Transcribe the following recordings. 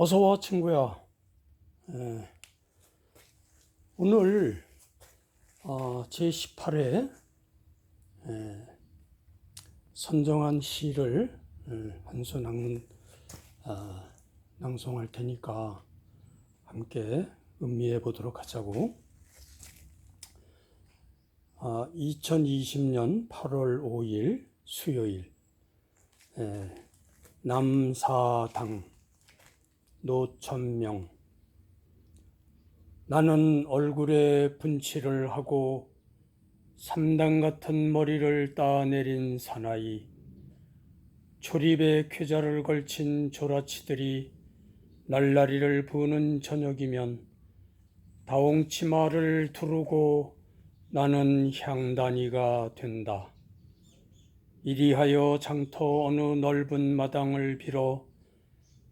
어서 와, 친구야. 예. 오늘 어, 제18회 선정한 시를 예, 한수 낭, 아, 낭송할 테니까 함께 음미해 보도록 하자고. 아, 2020년 8월 5일 수요일 예, 남사당 노천명 나는 얼굴에 분칠을 하고 삼당 같은 머리를 따내린 사나이 초립에 쾌자를 걸친 조라치들이 날라리를 부는 저녁이면 다홍치마를 두르고 나는 향단이가 된다. 이리하여 장터 어느 넓은 마당을 빌어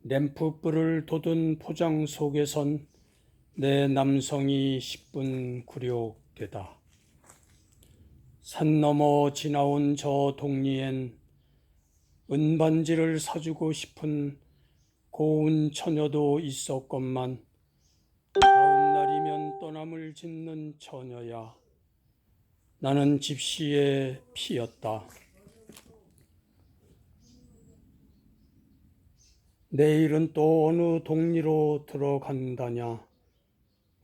램프불을 돋은 포장 속에선 내 남성이 10분 굴욕되다. 산 넘어 지나온 저 동리엔 은반지를 사주고 싶은 고운 처녀도 있었건만 다음 날이면 떠남을 짓는 처녀야. 나는 집시의 피였다. 내일은 또 어느 동리로 들어간다냐.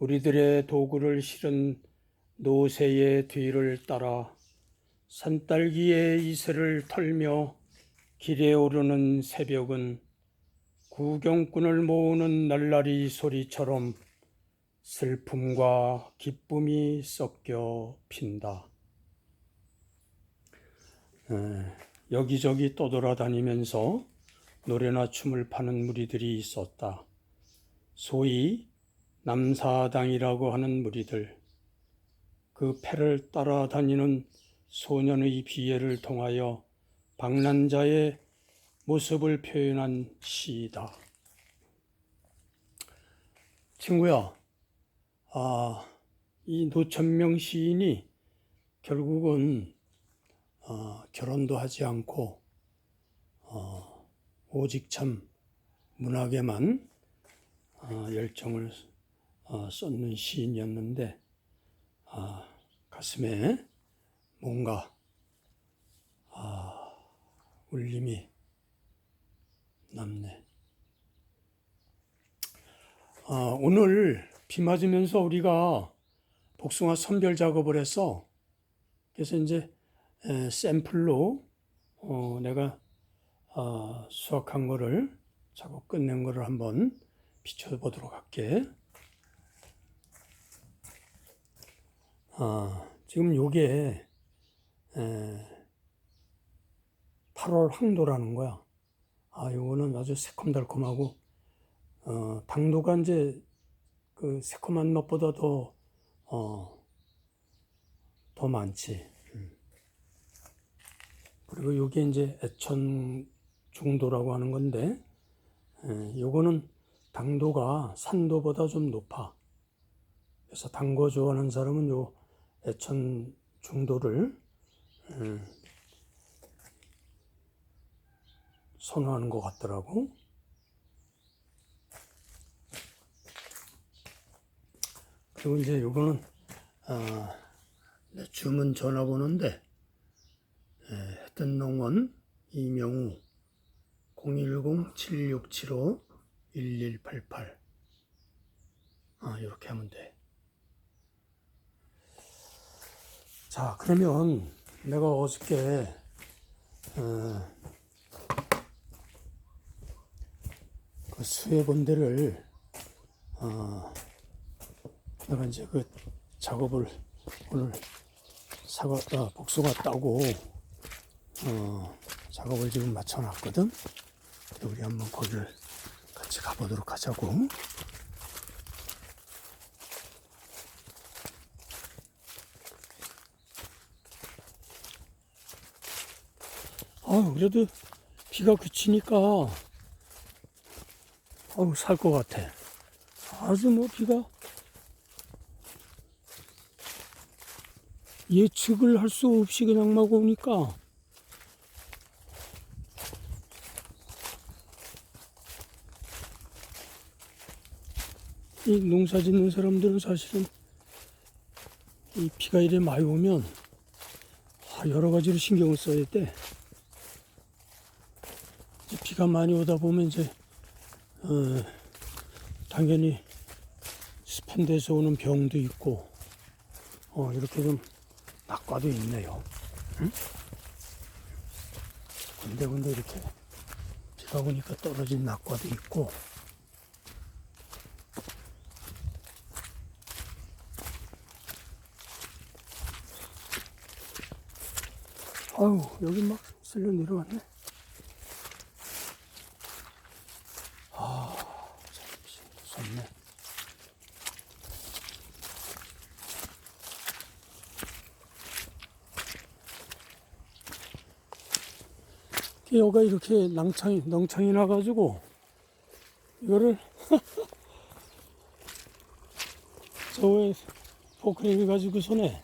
우리들의 도구를 실은 노새의 뒤를 따라 산딸기의 이슬을 털며 길에 오르는 새벽은 구경꾼을 모으는 날라리 소리처럼 슬픔과 기쁨이 섞여 핀다. 에, 여기저기 떠돌아다니면서 노래나 춤을 파는 무리들이 있었다. 소위 남사당이라고 하는 무리들. 그 패를 따라다니는 소년의 비애를 통하여 방랑자의 모습을 표현한 시이다. 친구야, 아, 이 노천명 시인이 결국은 어, 결혼도 하지 않고 어, 오직 참 문학에만 어, 열정을 어, 쏟는 시인이었는데 아, 가슴에 뭔가 아, 울림이 남네. 아, 오늘 비 맞으면서 우리가 복숭아 선별 작업을 해서 그래서 이제 에, 샘플로 어, 내가 어, 수확한 거를 작업 끝낸 거를 한번 비춰보도록 할게. 아, 지금 요게 에, 8월 황도라는 거야. 아, 요거는 아주 새콤달콤하고 어, 당도가 이제 그 새콤한 맛보다 더 어, 더 많지. 음. 그리고 요게 이제 애천 중도라고 하는 건데, 에, 요거는 당도가 산도보다 좀 높아. 그래서 단거 좋아하는 사람은 요 애천 중도를 에, 선호하는 것 같더라고. 그리고 이제 요거는 아, 내 주문 전화번호인데 에, 했던 농원 이명우 010-7675-1188 아, 이렇게 하면 돼. 자, 그러면 내가 어저께 어, 그 수해본 데를 어, 내가 이제 그 작업을 오늘 사과 아, 복숭아 따고 어, 작업을 지금 맞춰놨거든. 우리 한번 거기를 같이 가보도록 하자고. 아유, 그래도 비가 그치니까, 아우, 살 것 같아. 아주 뭐 비가 예측을 할 수 없이 그냥 막 오니까, 이 농사 짓는 사람들은 사실은 이 비가 이래 많이 오면 아, 여러 가지로 신경을 써야 돼. 비가 많이 오다 보면 이제 어, 당연히 습한 데서 오는 병도 있고 어, 이렇게 좀 낙과도 있네요. 응? 군데군데 이렇게 비가 오니까 떨어진 낙과도 있고 아유 여기 막 쓸려 내려왔네. 아참 무섭네. 여기가 이렇게 낭창이 넝창이 나가지고 이거를 저에 포크레인 가지고 손에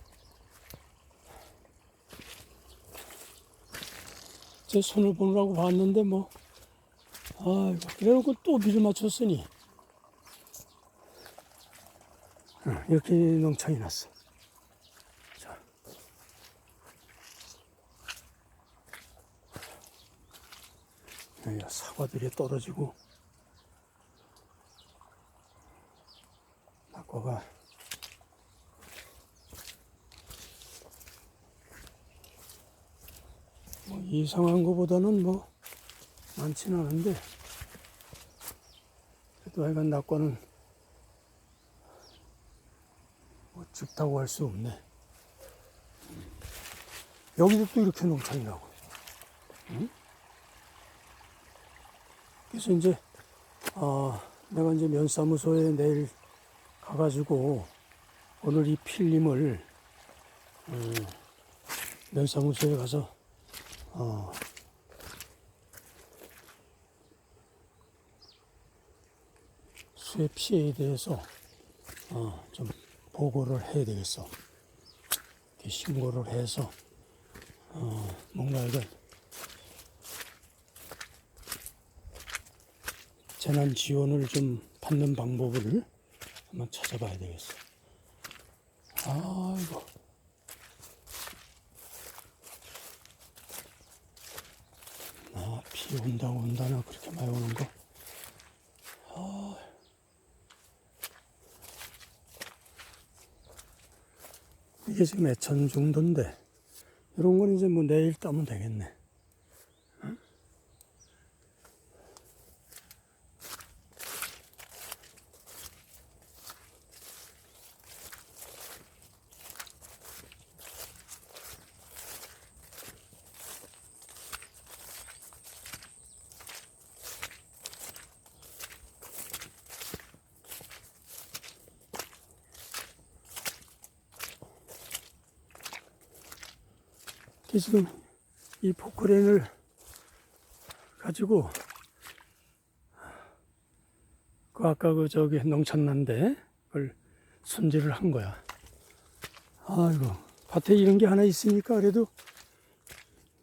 제 손을 보느라고 봤는데 뭐 아이고 그래놓고 또 비를 맞췄으니 어, 이렇게 농창이 났어 자. 여기 사과들이 떨어지고 낙과가 이상한 것보다는 뭐 많지는 않은데 그래도 하여간 낙과는 뭐 죽다고 할 수 없네 여기도 또 이렇게 농창이 나고 응? 그래서 이제 아 내가 이제 면사무소에 내일 가가지고 오늘 이 필름을 음, 면사무소에 가서 어, 수해 피해에 대해서 어, 좀 보고를 해야 되겠어. 신고를 해서 어, 뭔가 이걸 재난 지원을 좀 받는 방법을 한번 찾아봐야 되겠어. 아이고. 아, 비 온다 온다나 그렇게 많이 오는 거. 아. 이게 지금 애천 정도인데 이런 건 이제 뭐 내일 따면 되겠네. 지금 이 포크레인을 가지고 그 아까 그 저기 농창난데 그걸 손질을 한 거야. 아이고 밭에 이런 게 하나 있으니까 그래도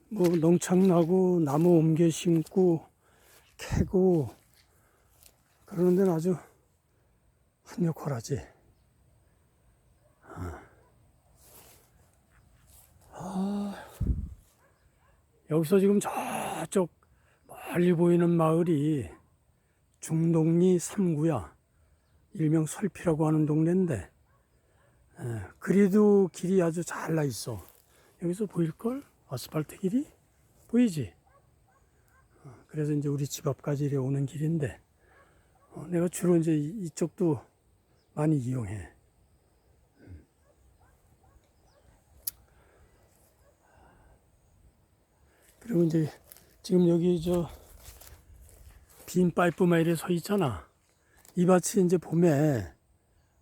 뭐 농창 나고 나무 옮겨 심고 캐고 그러는 데는 아주 한몫하라지. 여기서 지금 저쪽 멀리 보이는 마을이 중동리 3구야. 일명 설피라고 하는 동네인데, 에, 그리도 길이 아주 잘 나 있어. 여기서 보일걸? 아스팔트 길이? 보이지? 어, 그래서 이제 우리 집 앞까지 오는 길인데, 어, 내가 주로 이제 이- 이쪽도 많이 이용해. 그리고 이제 지금 여기 저 빈 파이프만 이래 서 있잖아. 이 밭이 이제 봄에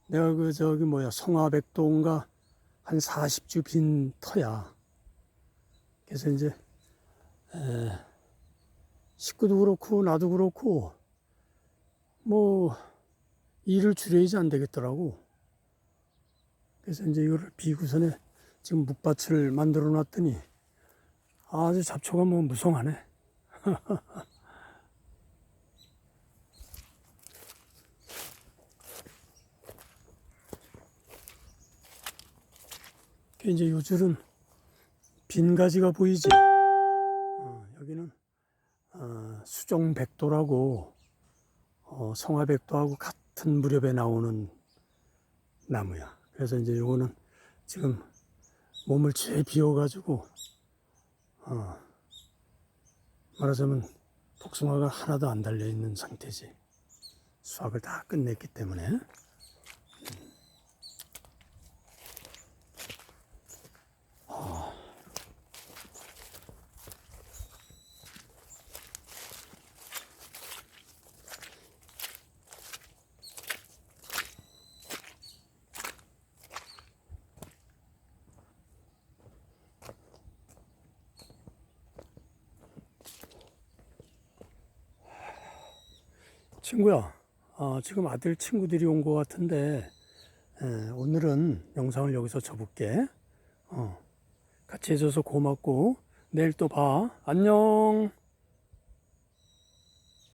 내가 그 저기 뭐야 송화백동가 한 40주 빈 터야. 그래서 이제 에, 식구도 그렇고 나도 그렇고 뭐 일을 줄여야지 안 되겠더라고. 그래서 이제 이거를 비구선에 지금 묵밭을 만들어 놨더니 아주 잡초가 뭐 무성하네. 그 이제 요 줄은 빈 가지가 보이지. 어, 여기는 어, 수종백도라고 어, 성화백도하고 같은 무렵에 나오는 나무야. 그래서 이제 요거는 지금 몸을 죄 비워가지고 어, 말하자면 복숭아가 하나도 안 달려 있는 상태지. 수확을 다 끝냈기 때문에. 친구야, 어, 지금 아들 친구들이 온 것 같은데, 에, 오늘은 영상을 여기서 접을게. 어, 같이 해줘서 고맙고, 내일 또 봐. 안녕.